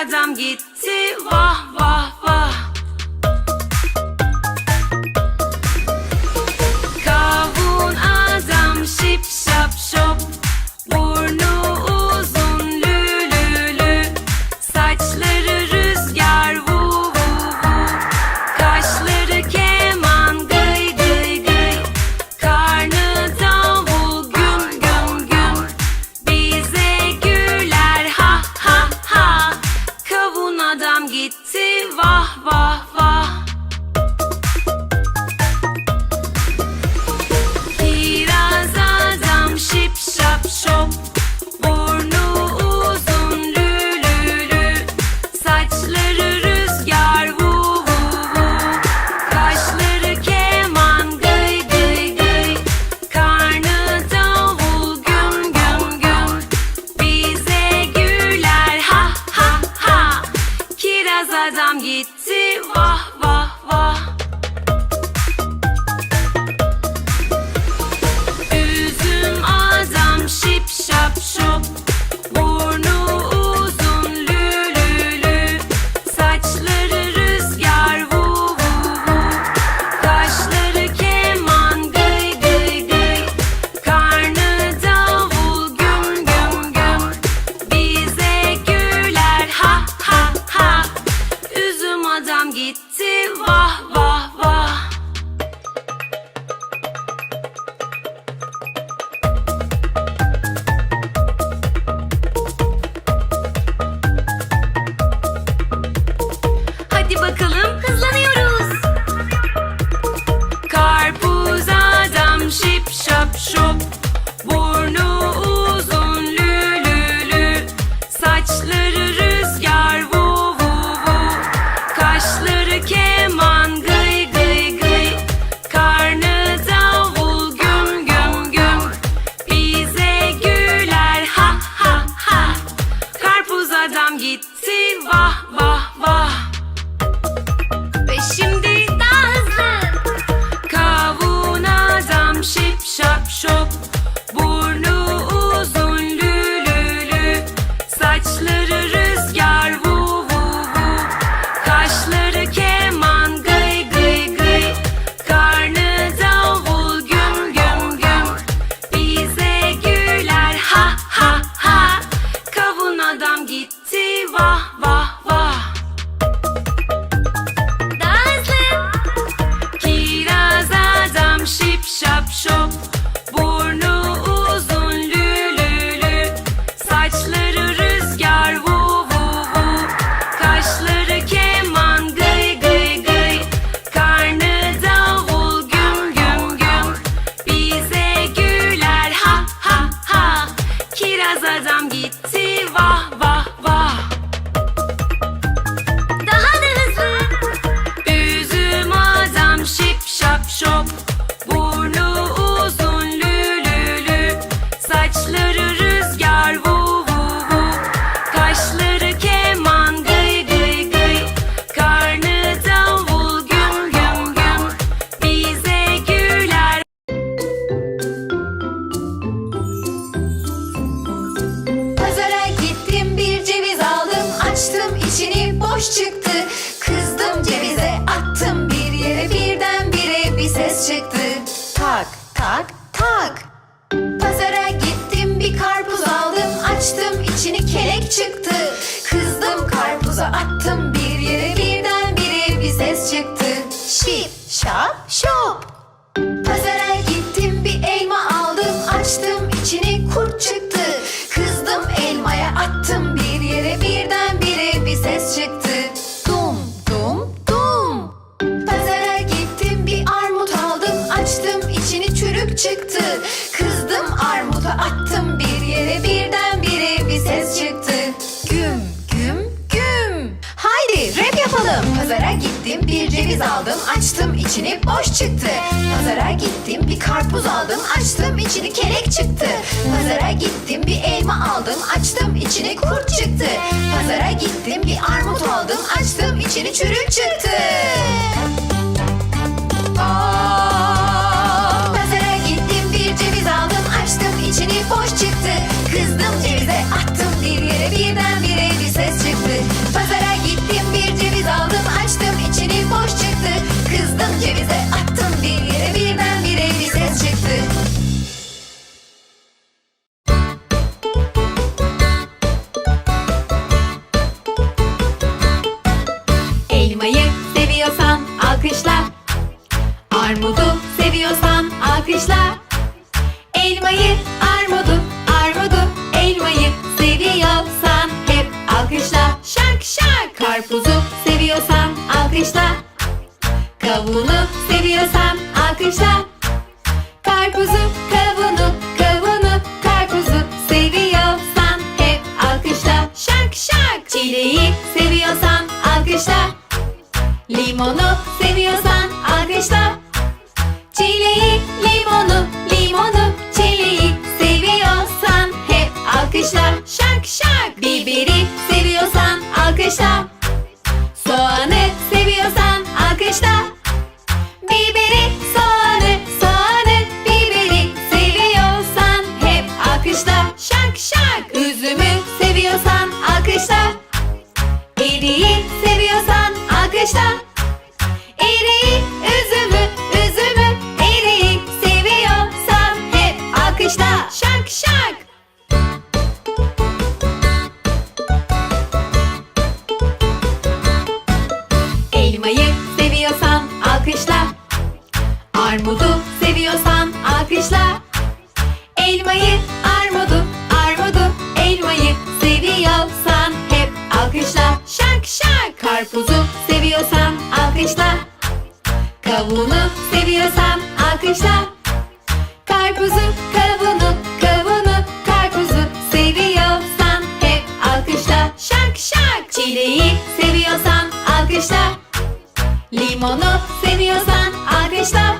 adam gitti. Vah vah. Yetmez adam gitti. Vah vah. Gitti. Vah vah vah. boş çıktı. Kızdım cevize attım bir yere birden bire bir ses çıktı. Tak tak tak. Pazara gittim bir karpuz aldım açtım içini kelek çıktı. Kızdım karpuza attım ceviz aldım açtım içini boş çıktı. Pazara gittim bir karpuz aldım açtım içini kelek çıktı. Pazara gittim bir elma aldım açtım içini kurt çıktı. Pazara gittim bir armut aldım açtım içini çürük çıktı. Karpuzu seviyorsan alkışla. Kavunu seviyorsan alkışla. Karpuzu, kavunu, kavunu, karpuzu seviyorsan hep alkışla. Şak şak. Çileği seviyorsan alkışla. Limonu seviyorsan alkışla. Çileği, limonu, limonu, çileği seviyorsan hep alkışla. Şak şak. Biberi でした。Seviyorsan alkışla. Armudu seviyorsan alkışla. Elmayı, armudu, armudu, elmayı seviyorsan hep alkışla. Şak şak Karpuzu seviyorsan alkışla. Kavunu seviyorsan alkışla. Karpuzu, kavunu, kavunu, karpuzu seviyorsan hep alkışla. Şak şak Çileği seviyorsan alkışla Limonu seviyorsan alkışla